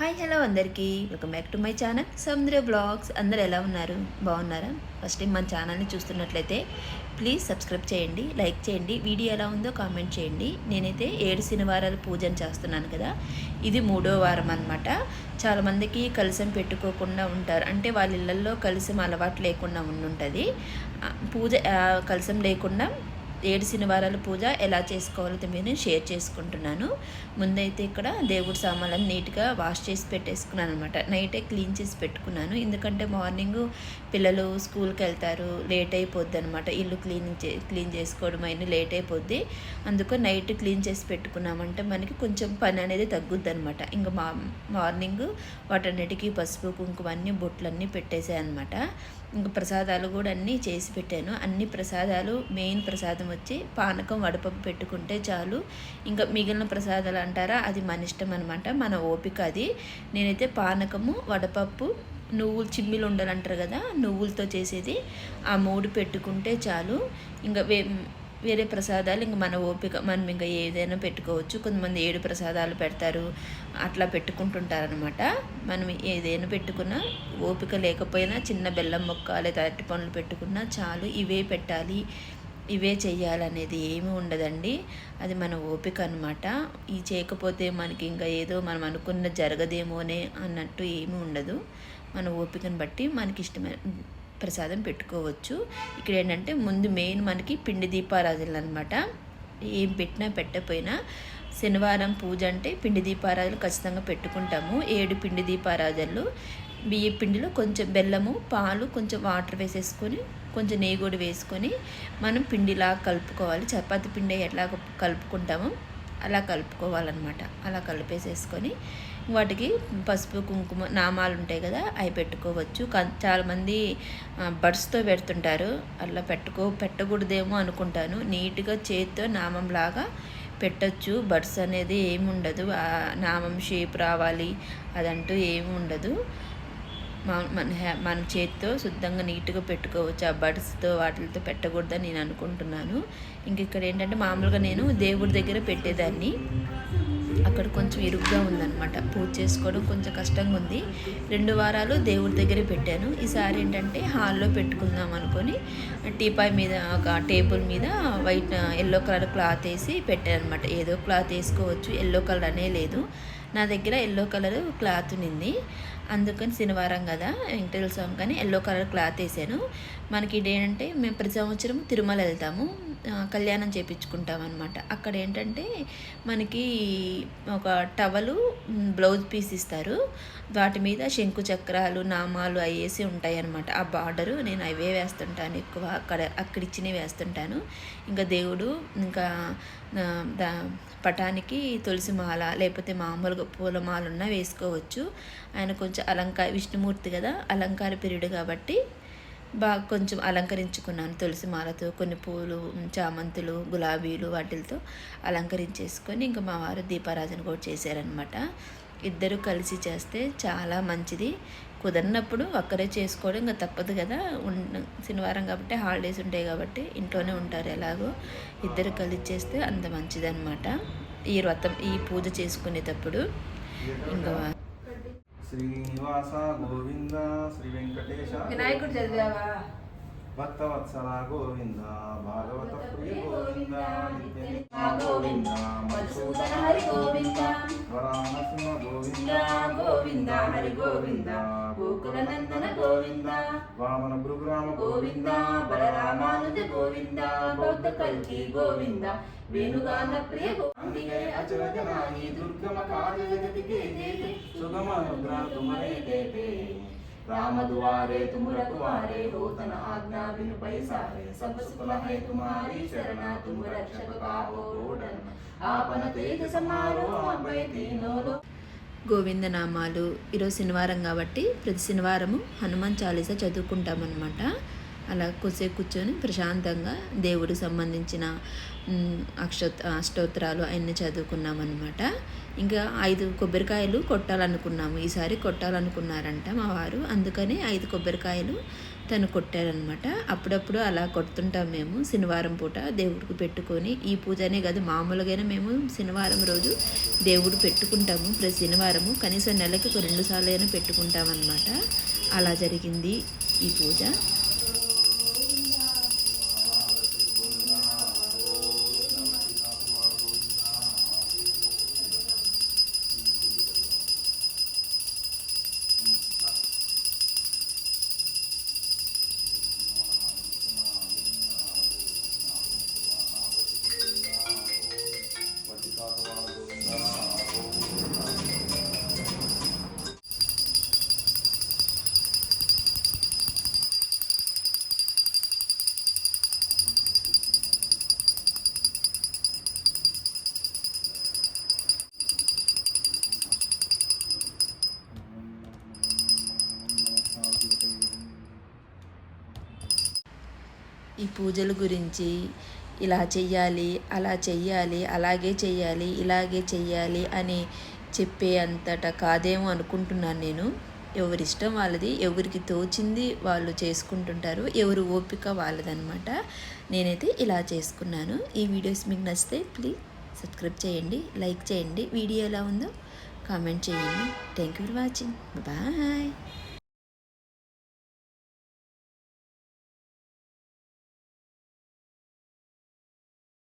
Hi hello అందరికీ. Welcome back to my channel Samudra blogs. అందరు ఎలా ఉన్నారు? బాగున్నారా? ఫస్ట్ టైం మన ఛానల్ని చూస్తున్నట్లయితే ప్లీజ్ సబ్స్క్రైబ్ చేయండి లైక్ చేయండి. వీడియో ఎలా ఉందో కామెంట్ చేయండి. నేనైతే ఏడు శనివారాలు పూజను చేస్తున్నాను కదా. ఇది మూడో వారం అనమాట చాలామందికి కలిసం పెట్టుకోకుండా ఉంటారు. అంటే వాళ్ళ ఇళ్ళల్లో కలిసం అలవాటు లేకుండా ఉండుంటుంది. పూజ కలిసం లేకుండా ఏడు శనివారాల పూజ ఎలా చేసుకోవాలో నేను షేర్ చేసుకుంటున్నాను. ముందైతే ఇక్కడ దేవుడి సామాన్లను నీట్గా వాష్ చేసి పెట్టేసుకున్నాను అనమాట నైటే క్లీన్ చేసి పెట్టుకున్నాను. ఎందుకంటే మార్నింగ్ పిల్లలు స్కూల్కి వెళ్తారు లేట్ అయిపోద్ది అనమాట ఇల్లు క్లీన్ చే క్లీన్ చేసుకోవడం అయినా లేట్ అయిపోద్ది. అందుకు నైట్ క్లీన్ చేసి పెట్టుకున్నామంటే మనకి కొంచెం పని అనేది తగ్గుద్ది అనమాట ఇంకా మా మార్నింగ్ వాటన్నిటికీ పసుపు కుంకుమ అన్నీ బొట్లన్నీ పెట్టేసాయి అనమాట ఇంకా ప్రసాదాలు కూడా అన్నీ చేసి పెట్టాను. అన్ని ప్రసాదాలు మెయిన్ ప్రసాదం వచ్చి పానకం వడపప్పు పెట్టుకుంటే చాలు. ఇంకా మిగిలిన ప్రసాదాలు అంటారా? అది మన ఇష్టం అనమాట మన ఓపిక అది. నేనైతే పానకము వడపప్పు నువ్వులు చిమ్మిలు ఉండలు అంటారు కదా నువ్వులతో చేసేది. ఆ మూడు పెట్టుకుంటే చాలు. ఇంకా వే వేరే ప్రసాదాలు ఇంక మన ఓపిక మనం ఇంకా ఏదైనా పెట్టుకోవచ్చు. కొంతమంది ఏడు ప్రసాదాలు పెడతారు. అట్లా పెట్టుకుంటుంటారనమాట మనం ఏదైనా పెట్టుకున్నా ఓపిక లేకపోయినా చిన్న బెల్లం మొక్క లేదా అరటి పనులు పెట్టుకున్నా చాలు. ఇవే పెట్టాలి. ఇవే చేయాలనేది ఏమీ ఉండదండి. అది మన ఓపిక అనమాట ఈ చేయకపోతే మనకి ఇంకా ఏదో మనం అనుకున్న జరగదేమోనే అన్నట్టు ఏమీ ఉండదు. మన ఓపికను బట్టి మనకి ఇష్టమైన ప్రసాదం పెట్టుకోవచ్చు. ఇక్కడ ఏంటంటే ముందు మెయిన్ మనకి పిండి దీపారాధనలు అనమాట ఏం పెట్టినా పెట్టకపోయినా శనివారం పూజ అంటే పిండి దీపారాధనలు ఖచ్చితంగా పెట్టుకుంటాము. ఏడు పిండి దీపారాధనలు. బియ్య పిండిలో కొంచెం బెల్లము పాలు కొంచెం వాటర్ వేసేసుకొని కొంచెం నెయ్యి కూడా వేసుకొని మనం పిండిలా కలుపుకోవాలి. చపాతి పిండి ఎట్లా కలుపుకుంటామో అలా కలుపుకోవాలన్నమాట. అలా కలిపేసేసుకొని వాటికి పసుపు కుంకుమ నామాలు ఉంటాయి కదా అవి పెట్టుకోవచ్చు. కా- చాలామంది బడ్స్తో పెడుతుంటారు. అలా పెట్టుకో పెట్టకూడదేమో అనుకుంటాను. నీట్గా చేతితో నామంలాగా పెట్టచ్చు. బడ్స్ అనేది ఏమి ఉండదు నామం షేప్ రావాలి. అదంటూ ఏమి ఉండదు మన హ్యా మన చేతితో శుద్ధంగా నీట్గా పెట్టుకోవచ్చు. ఆ బడ్స్తో వాటితో పెట్టకూడదని నేను అనుకుంటున్నాను. ఇంక ఇక్కడ ఏంటంటే మామూలుగా నేను దేవుడి దగ్గర పెట్టేదాన్ని. అక్కడ కొంచెం ఇరుగ్గా ఉందన్నమాట. పూజ చేసుకోవడం కొంచెం కష్టంగా ఉంది. రెండు వారాలు దేవుడి దగ్గరే పెట్టాను. ఈసారి ఏంటంటే హాల్లో పెట్టుకుందాం అనుకొని టీపాయ్ మీద ఒక టేబుల్ మీద వైట్ ఎల్లో కలర్ క్లాత్ వేసి పెట్టాను అనమాట ఏదో క్లాత్ వేసుకోవచ్చు. ఎల్లో కలర్ అనే లేదు. నా దగ్గర ఎల్లో కలర్ క్లాత్ ఉన్నింది అందుకని శనివారం కదా వెంకటేశ్వర స్వామి కానీ ఎల్లో కలర్ క్లాత్ వేసాను. మనకి ఇదేంటంటే మేము ప్రతి సంవత్సరం తిరుమల వెళ్తాము. కళ్యాణం చేపించుకుంటాం అనమాట అక్కడ ఏంటంటే మనకి ఒక టవలు బ్లౌజ్ పీస్ ఇస్తారు. వాటి మీద శంకు చక్రాలు నామాలు అవి వేసి ఉంటాయి అనమాట ఆ బార్డరు నేను అవే వేస్తుంటాను ఎక్కువ. అక్కడ అక్కడ ఇచ్చినవి వేస్తుంటాను. ఇంకా దేవుడు ఇంకా దా పటానికి తులసి మాల లేకపోతే మామూలుగా పూలమాల ఉన్నా వేసుకోవచ్చు. ఆయన కొంచెం అలంకార విష్ణుమూర్తి కదా అలంకార పీరియడ్ కాబట్టి బాగా కొంచెం అలంకరించుకున్నాను. తులసి మాలతో కొన్ని పూలు చామంతులు గులాబీలు వాటితో అలంకరించేసుకొని ఇంకా మా వారు దీపారాధన కూడా చేశారనమాట ఇద్దరు కలిసి చేస్తే చాలా మంచిది. కుదరినప్పుడు ఒక్కరే చేసుకోవడం ఇంకా తప్పదు కదా. శనివారం కాబట్టి హాలిడేస్ ఉంటాయి కాబట్టి ఇంట్లోనే ఉంటారు ఎలాగో. ఇద్దరు కలిసి చేస్తే అంత మంచిదన్నమాట. ఈ వ్రతం ఈ పూజ చేసుకునేటప్పుడు ఇంకా శ్రీనివాస గోవింద శ్రీ వెంకటేశ వినాయకుడు చదివావా? భక్తవత్సల గోవింద భాగవత ప్రియ గోవింద గోవింద మధుసూదన హరి గోవింద వరానసింహ గోవింద గోవింద హరి గోవింద గోకులనందన గోవింద వామన భృగ్రామ గోవింద బలరామానుజ గోవింద బౌద్ధ కల్కి గోవింద వేణుగాన ప్రియ గోవిందే అచల జనాని దుర్గమ కార్య జగతికే సుగమ అనుగ్రహ తుమరే దేవే राम दुआरे तुम रखवारे हो तन आज्ञा बिन पैसारे सब सुख है तुम्हारी शरणा तुम रक्षक पावो रोडन आपन तेज समारो अभय तीनों लोक గోవిందనామాలు ఈరోజు శనివారం కాబట్టి ప్రతి శనివారము హనుమాన్ చాలీసా చదువుకుంటామన్నమాట అలా కొద్దిసేపు కూర్చొని ప్రశాంతంగా దేవుడికి సంబంధించిన మ్, అక్ష అష్టోత్తరాలు అవన్నీ చదువుకున్నాం అనమాట ఇంకా ఐదు కొబ్బరికాయలు కొట్టాలనుకున్నాము. ఈసారి కొట్టాలనుకున్నారంట మా వారు. అందుకని ఐదు కొబ్బరికాయలు తను కొట్టారనమాట అప్పుడప్పుడు అలా కొడుతుంటాం మేము శనివారం పూట దేవుడికి పెట్టుకొని. ఈ పూజనే కాదు మామూలుగానే మేము శనివారం రోజు దేవుడు పెట్టుకుంటాము ప్రతి శనివారము. కనీసం నెలకి ఒక రెండు సార్లు అయినా పెట్టుకుంటాం అనమాట అలా జరిగింది ఈ పూజ. ఈ పూజల గురించి ఇలా చెయ్యాలి అలా చెయ్యాలి అలాగే చెయ్యాలి ఇలాగే చెయ్యాలి అని చెప్పే అంతట కాదేమో అనుకుంటున్నాను నేను. ఎవరిష్టం వాళ్ళది ఎవరికి తోచింది వాళ్ళు చేసుకుంటుంటారు ఎవరు ఓపిక వాళ్ళదనమాట నేనైతే ఇలా చేసుకున్నాను. ఈ వీడియోస్ మీకు నచ్చితే ప్లీజ్ సబ్స్క్రైబ్ చేయండి లైక్ చేయండి. వీడియో ఎలా ఉందో కామెంట్ చేయండి. Thank you for watching bye